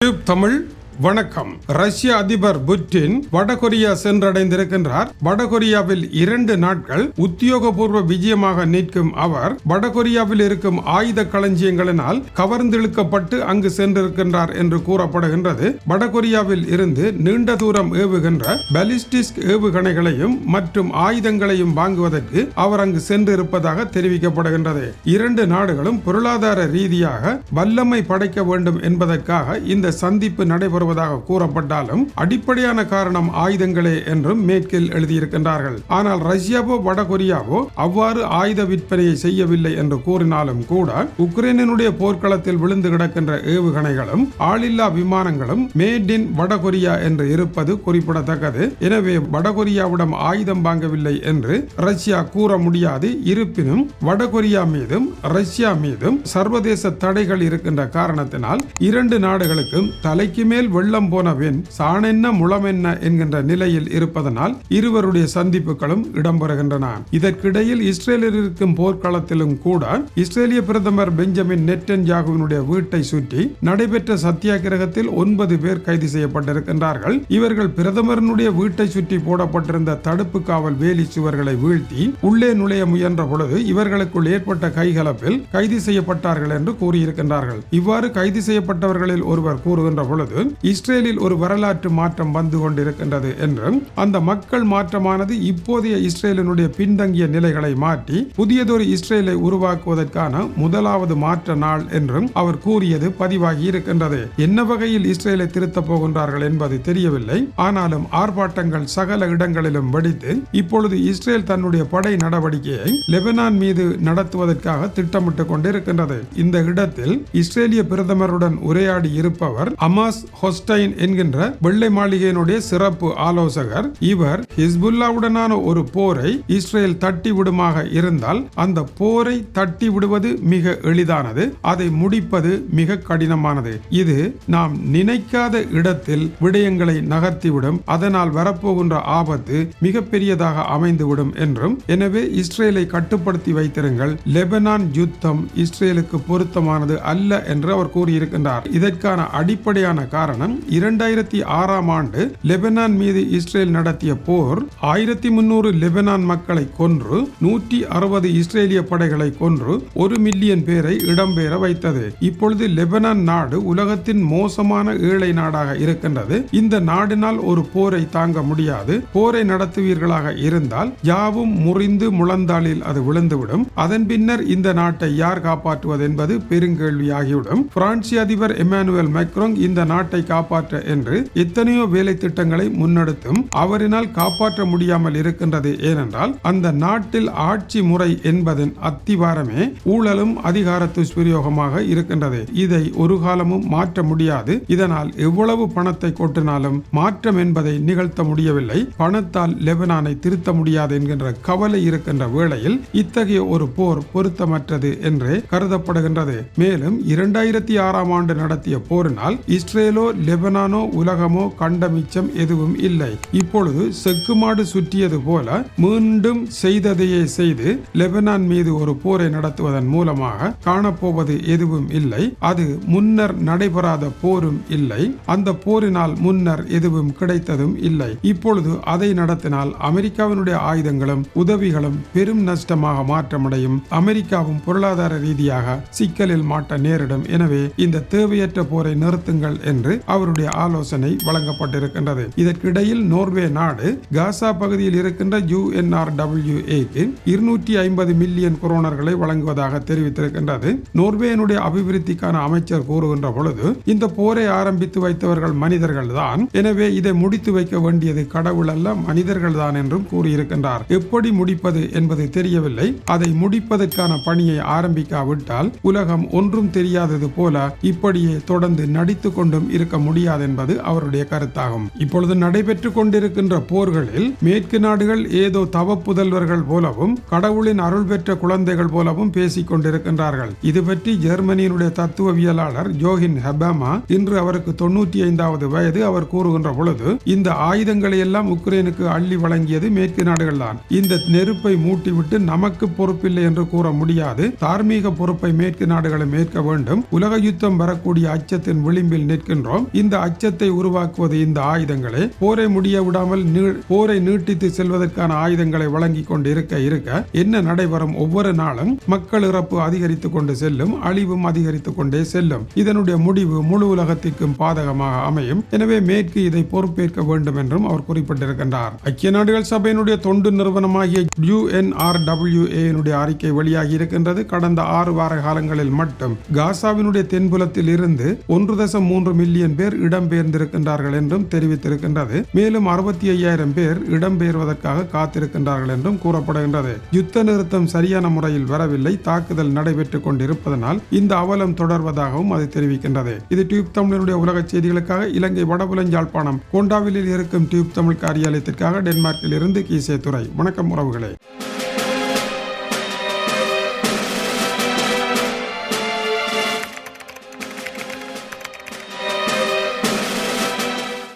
YouTube Tamil வணக்கம். ரஷ்ய அதிபர் புட்டின் வடகொரியா சென்றடைந்திருக்கின்றார். வடகொரியாவில் இரண்டு நாட்கள் உத்தியோகபூர்வ விஜயமாக நிற்கும் அவர் வடகொரியாவில் இருக்கும் ஆயுத களஞ்சியங்களினால் கவர்ந்திழுக்கப்பட்டு அங்கு சென்றிருக்கின்றார் என்று கூறப்படுகின்றது. வடகொரியாவில் இருந்து நீண்ட தூரம் ஏவுகின்ற பாலிஸ்டிக் ஏவுகணைகளையும் மற்றும் ஆயுதங்களையும் வாங்குவதற்கு அவர் அங்கு சென்றிருப்பதாக தெரிவிக்கப்படுகின்றது. இரண்டு நாடுகளும் பொருளாதார ரீதியாக வல்லமை படைக்க வேண்டும் என்பதற்காக இந்த சந்திப்பு நடைபெறும் செயல்படுவதாக கூறப்பட்டாலும் அடிப்படையான காரணம் ஆயுதங்களே என்றும் மேற்கில் எழுதியிருக்கின்றார்கள். ஆனால் ரஷ்யாவோ வடகொரியாவோ அவ்வாறு ஆயுத விற்பனையை செய்யவில்லை என்று கூறினாலும் கூட உக்ரைனினுடைய போர்க்களத்தில் விழுந்து கிடக்கின்ற ஏவுகணைகளும் ஆளில்லா விமானங்களும் மேட் இன் வடகொரியா என்று இருப்பது குறிப்பிடத்தக்கது. எனவே வடகொரியாவிடம் ஆயுதம் வாங்கவில்லை என்று ரஷ்யா கூற முடியாது. இருப்பினும் வடகொரியா மீதும் ரஷ்யா மீதும் சர்வதேச தடைகள் இருக்கின்ற காரணத்தினால் இரண்டு நாடுகளுக்கும் தலைக்கு மேல் வெள்ளம் போனவின் சாணென்ன முளமென்ன என்கின்ற நிலையில் இருப்பதனால் இருவருடைய சந்திப்புகளும் இடம்பெறுகின்றன. இதற்கிடையில் இஸ்ரேலில் இருக்கும் போர்க்களத்திலும் கூட இஸ்ரேலிய பிரதமர் பெஞ்சமின் நெட்டன் ஜாகுவினுடைய வீட்டை சுற்றி நடைபெற்ற சத்தியாகிரகத்தில் ஒன்பது பேர் கைது செய்யப்பட்டிருக்கின்றார்கள். இவர்கள் பிரதமரனுடைய வீட்டை சுற்றி போடப்பட்டிருந்த தடுப்பு காவல் வேலி சுவர்களை வீழ்த்தி உள்ளே நுழைய முயன்ற பொழுது இவர்களுக்குள் ஏற்பட்ட கைகலப்பில் கைது செய்யப்பட்டார்கள் என்று கூறியிருக்கின்றார்கள். இவ்வாறு கைது செய்யப்பட்டவர்களில் ஒருவர் கூறுகின்ற பொழுது இஸ்ரேலில் ஒரு வரலாற்று மாற்றம் வந்து கொண்டிருக்கின்றது என்றும் அந்த மக்கள் மாற்றமானது இப்போதைய இஸ்ரேலினுடைய பின்தங்கிய நிலைகளை மாற்றி புதியதொரு இஸ்ரேலை உருவாக்குவதற்கான முதலாவது மாற்ற நாள் என்றும் அவர் கூறியது பதிவாகி இருக்கின்றது. என்ன வகையில் இஸ்ரேலை திருத்தப் போகின்றார்கள் என்பது தெரியவில்லை. ஆனாலும் ஆர்ப்பாட்டங்கள் சகல இடங்களிலும் வெடித்து இப்பொழுது இஸ்ரேல் தன்னுடைய படை நடவடிக்கையை லெபனான் மீது நடத்துவதற்காக திட்டமிட்டுக் கொண்டிருக்கின்றது. இந்த இடத்தில் இஸ்ரேலிய பிரதமருடன் உரையாடி இருப்பவர் அமாஸ் ஹொஸ்டைன் என்கின்ற வெள்ளை மாளிகையினுடைய சிறப்பு ஆலோசகர் இவர் ஹிஸ்புல்லாவுடனான ஒரு போரை இஸ்ரேல் தட்டி விடுமாக இருந்தால் அந்த போரை தட்டி விடுவது மிக எளிதானது அதை முடிப்பது மிக கடினமானது. இது நாம் நினைக்காத இடத்தில் விடயங்களை நகர்த்திவிடும் அதனால் வரப்போகின்ற ஆபத்து மிகப்பெரியதாக அமைந்துவிடும் என்றும் எனவே இஸ்ரேலை கட்டுப்படுத்தி வைத்திருங்கள் லெபனான் யுத்தம் இஸ்ரேலுக்கு பொருத்தமானது அல்ல என்று அவர் கூறியிருக்கின்றார். இதற்கான அடிப்படையான காரணம் காரணம் இரண்டாயிரத்தி ஆறாம் ஆண்டு லெபனான் மீது இஸ்ரேல் நடத்திய போர் ஆயிரத்தி முன்னூறு லெபனான் மக்களை கொன்று நூற்றி அறுபது இஸ்ரேலிய படைகளை கொன்று ஒரு மில்லியன் பேரை இடம்பெற வைத்தது. இப்பொழுது லெபனான் நாடு உலகத்தின் மோசமான ஏழை நாடாக இருக்கின்றது. இந்த நாடினால் ஒரு போரை தாங்க முடியாது. போரை நடத்துவீர்களாக இருந்தால் யாவும் முறிந்து முழந்தாளில் அது விழுந்துவிடும். அதன் பின்னர் இந்த நாட்டை யார் காப்பாற்றுவது என்பது பெருங்கேள்வியாகிவிடும். பிரான்சிய அதிபர் எமானுவேல் மைக்ரோங் இந்த நாட்டை காப்பாற்ற என்று எத்தனையோ வேலை திட்டங்களை முன்னெடுத்தும் அவரினால் காப்பாற்ற முடியாமல் இருக்கின்றது. ஏனென்றால் அந்த நாட்டில் ஆட்சி முறை என்பதன் அத்திவாரமே ஊழலும் அதிகார துஷ்பிரயோகமாக இருக்கின்றது. இதை ஒரு காலமும் மாற்ற முடியாது. இதனால் எவ்வளவு பணத்தை கொட்டினாலும் மாற்றம் என்பதை நிகழ்த்த முடியவில்லை. பணத்தால் லெபனானை திருத்த முடியாது என்கின்ற கவலை இருக்கின்ற வேளையில் இத்தகைய ஒரு போர் பொருத்தமற்றது என்றே கருதப்படுகின்றது. மேலும் இரண்டாயிரத்தி ஆறாம் ஆண்டு நடத்திய போரினால் இஸ்ரேலோ லெபனானோ உலகமோ கண்ட மிச்சம் எதுவும் இல்லை. இப்பொழுது செக்குமாடு சுற்றியது போல மீண்டும் செய்ததையே செய்து லெபனான் மீது ஒரு போரை நடத்துவதன் மூலமாக காணப்போவது எதுவும் இல்லை. அது முன்னர் நடைபெறாத போரும் இல்லை. அந்த போரினால் முன்னர் எதுவும் கிடைத்ததும் இல்லை. இப்பொழுது அதை நடத்தினால் அமெரிக்காவினுடைய ஆயுதங்களும் உதவிகளும் பெரும் நஷ்டமாக மாற்றமடையும். அமெரிக்காவும் பொருளாதார ரீதியாக சிக்கலில் மாட்ட நேரிடும். எனவே இந்த தேவையற்ற போரை நிறுத்துங்கள் என்று அவருடைய ஆலோசனை வழங்கப்பட்டிருக்கின்றது. இதற்கிடையில் நோர்வே நாடு காசா பகுதியில் இருக்கின்ற யுஎன்ஆர்டபிள்யூஏக்கு இருநூற்றி ஐம்பது மில்லியன் கொரோனர்களை வழங்குவதாக தெரிவித்திருக்கின்றது. நோர்வேயினுடைய அபிவிருத்திக்கான அமைச்சர் கூறுகின்ற பொழுது இந்த போரை ஆரம்பித்து வைத்தவர்கள் மனிதர்கள் தான். எனவே இதை முடித்து வைக்க வேண்டியது கடவுள் அல்ல மனிதர்கள் தான் என்றும் கூறியிருக்கின்றார். எப்படி முடிப்பது என்பது தெரியவில்லை. அதை முடிப்பதற்கான பணியை ஆரம்பிக்காவிட்டால் உலகம் ஒன்றும் தெரியாதது போல இப்படியே தொடர்ந்து நடித்து கொண்டும் இருக்க முடியாது என்பது அவருடைய கருத்தாகும். இப்பொழுது நடைபெற்றுக் கொண்டிருக்கின்ற போர்களில் மேற்கு நாடுகள் ஏதோ தவ புதல்வர்கள் போலவும் கடவுளின் அருள் பெற்ற குழந்தைகள் போலவும் பேசிக் கொண்டிருக்கின்றார்கள். இது பற்றி ஜெர்மனியினுடைய தத்துவவியலாளர் ஜோஹின் ஹெபாமா இன்று அவருக்கு தொன்னூற்றி ஐந்தாவது வயது அவர் கூறுகின்ற பொழுது இந்த ஆயுதங்களை எல்லாம் உக்ரைனுக்கு அள்ளி வழங்கியது மேற்கு நாடுகள் தான் இந்த நெருப்பை மூட்டிவிட்டு நமக்கு பொறுப்பில்லை என்று கூற முடியாது. தார்மீக பொறுப்பை மேற்கு நாடுகளும் ஏற்க வேண்டும். உலக யுத்தம் வரக்கூடிய அச்சத்தின் விளிம்பில் நிற்கின்றோம். இந்த அச்சத்தை உருவாக்குவது இந்த ஆயுதங்களே. போரை முடிய விடாமல் போரை நீட்டித்து செல்வதற்கான ஆயுதங்களை வழங்கி கொண்டு இருக்க இருக்க என்ன நடைபெறும் ஒவ்வொரு நாளும் மக்கள் இறப்பு அதிகரித்துக் கொண்டு செல்லும் அழிவும் அதிகரித்துக் கொண்டே செல்லும். இதனுடைய முடிவு முழு உலகத்திற்கும் பாதகமாக அமையும். எனவே மேற்கு இதை பொறுப்பேற்க வேண்டும் என்றும் அவர் குறிப்பிட்டிருக்கின்றார். ஐக்கிய நாடுகள் சபையினுடைய தொண்டு நிறுவனமாகிய UNRWA னுடைய அறிக்கை வெளியாகி இருக்கின்றது. கடந்த ஆறு வார காலங்களில் மட்டும் காசாவினுடைய தென்புலத்தில் இருந்து ஒன்று தசம் மூன்று மில்லியன் பேர் இடம்பெயர்ந்திருக்கின்றார்கள் என்றும் தெரிவித்திருக்கின்றது. மேலும் அறுபத்தி ஐயாயிரம் பேர் இடம்பெயர்வதற்காக காத்திருக்கின்றார்கள் என்றும் கூறப்படுகின்றது. யுத்த நிறுத்தம் சரியான முறையில் வரவில்லை. தாக்குதல் நடைபெற்றுக் கொண்டிருப்பதனால் இந்த அவலம் தொடர்வதாகவும் அது தெரிவிக்கின்றது. இது டியூப் தமிழனுடைய உலக செய்திகளுக்காக இலங்கை வடபுலஞ்சாழ்ப்பாணம் கோண்டாவிலில் இருக்கும் டியூப் தமிழ் காரியாலயத்திற்காக டென்மார்க்கில் இருந்து கீசே துறை வணக்கம் உறவுகளே.